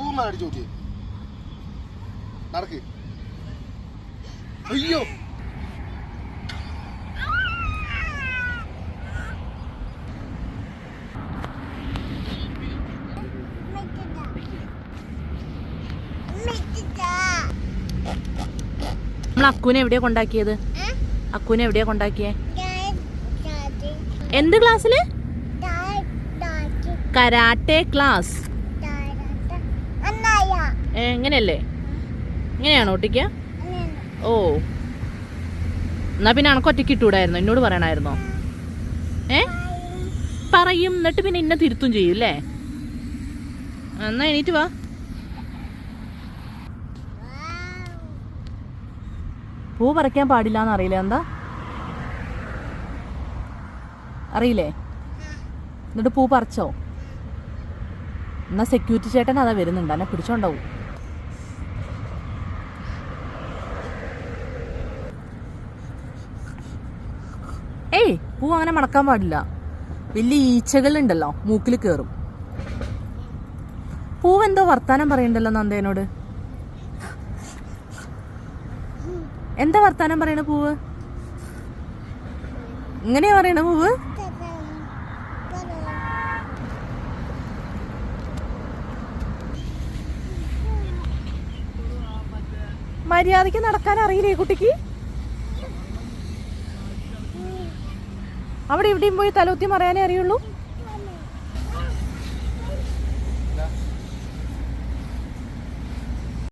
പൂർണ അടിച്ചു നോക്കി നടക്ക്. അയ്യോ. നമ്മൾ അക്കുനെ എവിടെയാ കൊണ്ടാക്കിയത്? അക്കുനെ എവിടെയാ കൊണ്ടാക്കിയേ? എന്ത് ക്ലാസ്സിൽ കരാട്ടെ ക്ലാസ് എങ്ങനെയല്ലേ? ഇങ്ങനെയാണോ ഒട്ടിക്ക? ഓ. എന്നാ പിന്നെ അനക്ക് ഒറ്റയ്ക്ക് ഇട്ടൂടായിരുന്നോ എന്നോട് പറയണായിരുന്നോ? ഏ? പറയും. എന്നിട്ട് പിന്നെ ഇന്നെ തിരുത്തും ചെയ്യും അല്ലേ എന്നാ എണീറ്റ് വാ. പൂ പറിക്കാൻ പാടില്ല എന്നറിയില്ല എന്താ അറിയില്ലേ? എന്നിട്ട് പൂ പറിച്ചോ? എന്നാ സെക്യൂരിറ്റി ചേട്ടൻ അതാ വരുന്നുണ്ട്. എന്നെ പിടിച്ചോണ്ടാവും. പൂ അങ്ങനെ മണക്കാൻ പാടില്ല. വലിയ ഈച്ചകളുണ്ടല്ലോ മൂക്കിൽ കയറും പൂവെന്തോ വർത്താനം പറയണ്ടല്ലോ നന്ദേനോട്? എന്താ വർത്താനം പറയണ പൂവ്? ഇങ്ങനെയാ പറയണ പൂവ്? മര്യാദയ്ക്ക് നടക്കാൻ അറിയില്ലേ കുട്ടിക്ക്? അവിടെ ഇവിടെയും പോയി തലോത്തി മറയാനേ അറിയുള്ളൂ.